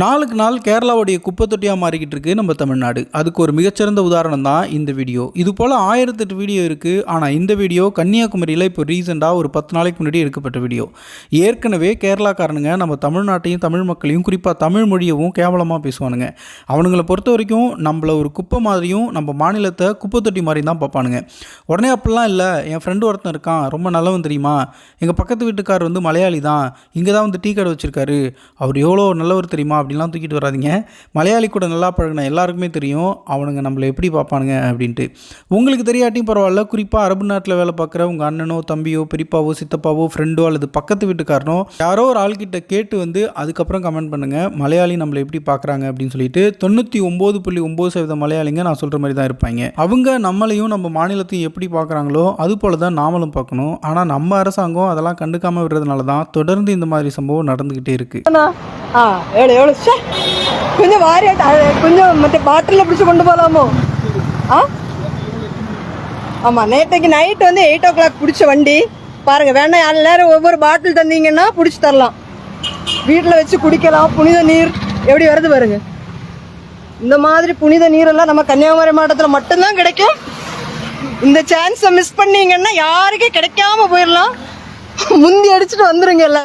நாளுக்கு நாள் கேரளாவுடைய குப்பை தொட்டியாக மாறிக்கிட்டு இருக்கு நம்ம தமிழ்நாடு. அதுக்கு ஒரு மிகச்சிறந்த உதாரணம் தான் இந்த வீடியோ. இது போல் ஆயிரத்தெட்டு வீடியோ இருக்குது ஆனால் இந்த வீடியோ கன்னியாகுமரியில் இப்போ ரீசெண்டாக ஒரு பத்து நாளைக்கு முன்னாடி எடுக்கப்பட்ட வீடியோ. ஏற்கனவே கேரளாக்காரனுங்க நம்ம தமிழ்நாட்டையும் தமிழ் மக்களையும் குறிப்பாக தமிழ் மொழியவும் கேவலமாக பேசுவானுங்க. அவனுங்களை பொறுத்த வரைக்கும் நம்மளை ஒரு குப்பை மாதிரியும் நம்ம மாநிலத்தை குப்பை தொட்டி மாதிரி தான் பார்ப்பானுங்க. உடனே அப்படிலாம் இல்லை. என் ஃப்ரெண்டு ஒருத்தன் இருக்கான். ரொம்ப நல்லவன் தெரியுமா? எங்கள் பக்கத்து வீட்டுக்கார் வந்து மலையாளி தான். இங்கே தான் வந்து டீ கடை வச்சுருக்காரு. அவர் எவ்வளோ நல்லவர் தெரியுமா அப்படிலாம் தூக்கிட்டு வராதீங்க. மலையாளி கூட நல்லா பழகின எல்லாருக்குமே தெரியும். அவனுங்க நம்மளை எப்படி பார்ப்பானுங்க அப்படின்ட்டு. உங்களுக்கு தெரியாட்டியும் பரவாயில்ல. குறிப்பாக அரபு நாட்டில் வேலை பார்க்குற உங்கள் அண்ணனோ தம்பியோ பெரியப்பாவோ சித்தப்பாவோ ஃப்ரெண்டோ அல்லது பக்கத்து வீட்டுக்காரனோ யாரோ ஒரு ஆள்கிட்ட கேட்டு வந்து அதுக்கப்புறம் கமெண்ட் பண்ணுங்கள் மலையாளி நம்மளை எப்படி பார்க்குறாங்க அப்படின்னு சொல்லிட்டு தொண்ணூற்றி ஒம்பது புள்ளி ஒம்பது சதவீத மலையாளிங்க நான் சொல்கிற மாதிரி தான் இருப்பாங்க. அவங்க நம்மளையும் நம்ம மாநிலத்தையும் எப்படி பார்க்குறாங்களோ அது போல தான் நாமளும் பார்க்கணும். ஆனால் நம்ம அரசாங்கம் அதெல்லாம் கண்டுக்காமல் விடுறதுனால தான் தொடர்ந்து இந்த மாதிரி சம்பவம் நடந்துக்கிட்டே இருக்குது ஆ எவ்வளோ எவ்வளோ சே கொஞ்சம் வாரியாட்டு கொஞ்சம் மற்ற பாட்டிலில் பிடிச்சி கொண்டு போகலாமோ ஆ ஆமாம் நேற்றுக்கு நைட் வந்து எயிட் ஓ கிளாக் பிடிச்ச வண்டி பாருங்கள் வேணா யாரு நேரம் ஒவ்வொரு பாட்டில் தந்தீங்கன்னா பிடிச்சி தரலாம் வீட்டில் வச்சு குடிக்கலாம் புனித நீர் எப்படி வருது பாருங்க இந்த மாதிரி புனித நீரெல்லாம் நம்ம கன்னியாகுமரி மாவட்டத்தில் மட்டும்தான் கிடைக்கும். இந்த சான்ஸை மிஸ் பண்ணீங்கன்னா யாருக்கே கிடைக்காம போயிடலாம். முந்தி அடிச்சுட்டு வந்துருங்க எல்லாம்